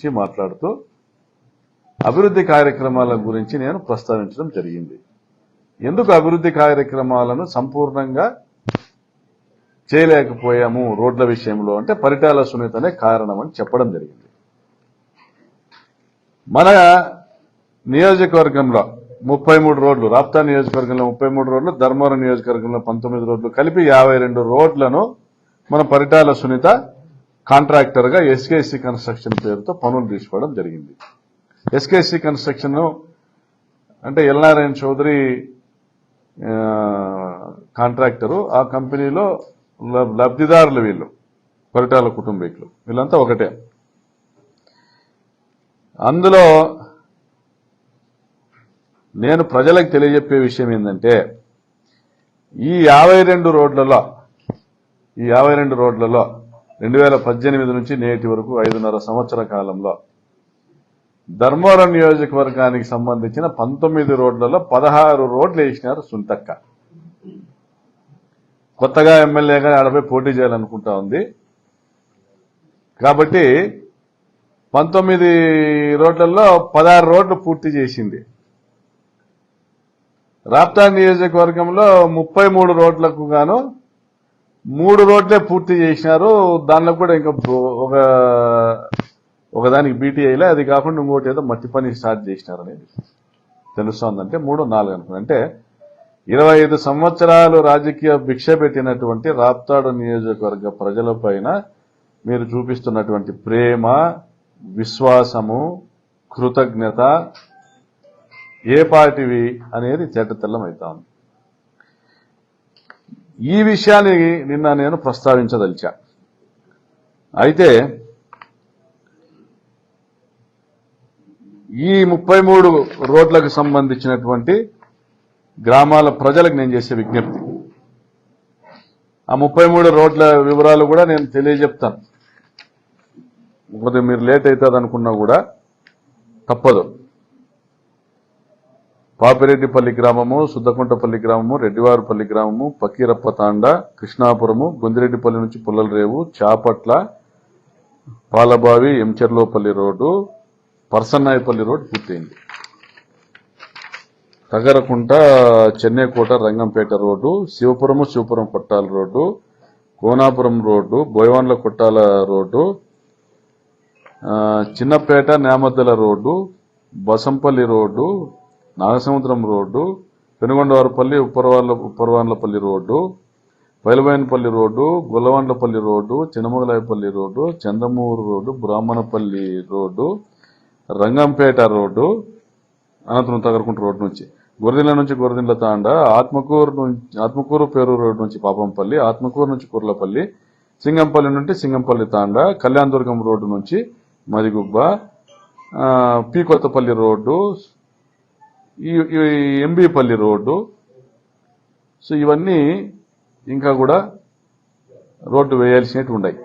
గురించి మాట్లాడుతూ అభివృద్ధి కార్యక్రమాల గురించి నేను ప్రస్తావించడం జరిగింది. ఎందుకు అభివృద్ధి కార్యక్రమాలను సంపూర్ణంగా చేయలేకపోయాము రోడ్ల విషయంలో అంటే పరిటాల సునీతనే కారణం అని చెప్పడం జరిగింది. మన నియోజకవర్గంలో ముప్పై మూడు రోడ్లు రాప్తా నియోజకవర్గంలో ముప్పై మూడు రోడ్లు ధర్మవరం నియోజకవర్గంలో పంతొమ్మిది రోడ్లు కలిపి యాభై రెండు రోడ్లను మన పరిటాల సునీత కాంట్రాక్టర్గా ఎస్కేసి కన్స్ట్రక్షన్ పేరుతో పనులు తీసుకోవడం జరిగింది. ఎస్కేసి కన్స్ట్రక్షన్ అంటే ఎల్నారాయణ చౌదరి కాంట్రాక్టరు ఆ కంపెనీలో లబ్- లబ్ధిదారులు వీళ్ళు పరిటాల కుటుంబీకులు. వీళ్ళంతా ఒకటే. అందులో నేను ప్రజలకు తెలియజెప్పే విషయం ఏంటంటే ఈ యాభై రెండు రోడ్లలో ఈ యాభై రెండు రోడ్లలో రెండు వేల పద్దెనిమిది నుంచి నేటి వరకు ఐదున్నర సంవత్సర కాలంలో ధర్మవరం నియోజకవర్గానికి సంబంధించిన పంతొమ్మిది రోడ్లలో పదహారు రోడ్లు వేసినారు సుంతక్క. కొత్తగా ఎమ్మెల్యేగా ఆడపై పోటీ చేయాలనుకుంటా ఉంది. కాబట్టి పంతొమ్మిది రోడ్లలో పదహారు రోడ్లు పూర్తి చేసింది. రాప్తా నియోజకవర్గంలో ముప్పై మూడు రోడ్లకు గాను మూడు రోడ్లే పూర్తి చేసినారు. దానిలో కూడా ఇంకా ఒక ఒకదానికి బీటీఐలే అది కాకుండా ఇంకోటి ఏదో మట్టి పని స్టార్ట్ చేసినారు అనేది తెలుస్తోందంటే మూడు నాలుగు అనుకున్నా అంటే ఇరవై ఐదు సంవత్సరాలు రాజకీయ భిక్ష పెట్టినటువంటి రాప్తాడు నియోజకవర్గ ప్రజలపైన మీరు చూపిస్తున్నటువంటి ప్రేమ విశ్వాసము కృతజ్ఞత ఏ పార్టీవి అనేది తేటతెల్లం అవుతా ఉంది. ఈ విషయాన్ని నిన్న నేను ప్రస్తావించదలిచా. అయితే ఈ ముప్పై మూడు రోడ్లకు సంబంధించినటువంటి గ్రామాల ప్రజలకు నేను చేసే విజ్ఞప్తి. ఆ ముప్పై మూడు రోడ్ల వివరాలు కూడా నేను తెలియజెప్తాను. కొద్దిగా మీరు లేట్ అవుతుంది అనుకున్నా కూడా తప్పదు. పాపిరెడ్డిపల్లి గ్రామము సుద్దకుంటపల్లి గ్రామము రెడ్డివారిపల్లి గ్రామము పకీరప్ప తాండ కృష్ణాపురము గుందిరెడ్డిపల్లి నుంచి పుల్లలరేవు చాపట్ల పాలబావి ఎంచెర్లోపల్లి రోడ్డు పర్సన్నాయపల్లి రోడ్డు పూర్తయింది. Tagarakunta Chennaikota Rangampeta road Sivapuramu Sivapuram Kottala road Konapuram road Boyavandla Kottala road Chinnapeta Nemaddala road Basampalli road Nagasamudram road Penugondavaripalli Upparavalla Upparavanlapalli road Bayalubainapalli road Gullavandlapalli road Chinnamagalayapalli road Chandamuru road Brahmanapalli road Rangampeta road అనంతరం Tagarakunta road నుంచి గొరదిల్ల నుంచి గొరదిల్ల తాండ ఆత్మకూరు నుంచి Atmakur Peruru road నుంచి పాపంపల్లి ఆత్మకూరు నుంచి కుర్లపల్లి సింగంపల్లి నుండి Singampalli Thanda Kalyandurg road నుంచి మదిగుబ్బ P Kothapalli road ఈ ఎంబీపల్లి road. So ఇవన్నీ ఇంకా కూడా రోడ్డు వేయాల్సినవి ఉన్నాయి